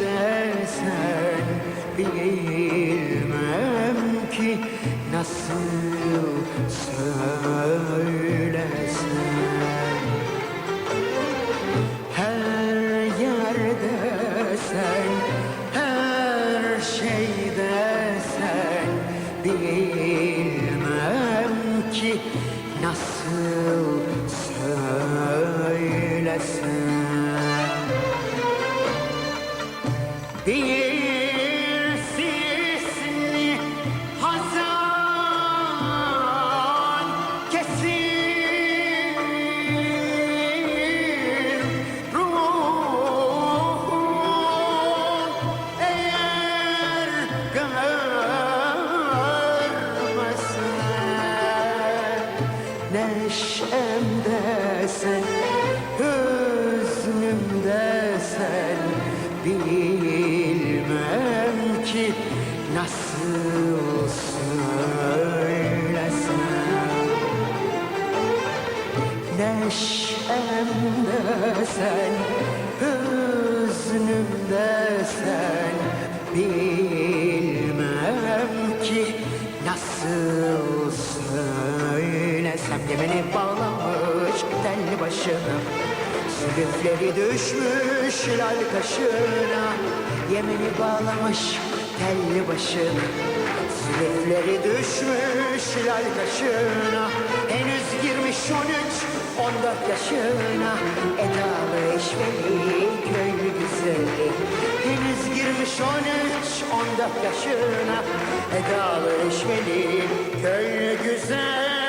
desen bilmem ki nasıl söylesem. Her yerde sen, her şeyde sen Bilmem ki nasıl söylesem Bir sisli hazan kesin. Ruhum eğer görmesen Neşemde sen, hüznümde sen ki nasıl söylesem Neşemde sen, hüznümde sen Bilmem ki nasıl söylesem Yemeni bağlamış telli başına Sülükleri düşmüş lal kaşına. Yemeni bağlamış telli başına Sülükleri düşmüş lal kaşına. Henüz girmiş on üç, on dört yaşına. Edalı eşveli köylü güzeli. Henüz girmiş on üç, on dört yaşına. Edalı eşveli köylü güzeli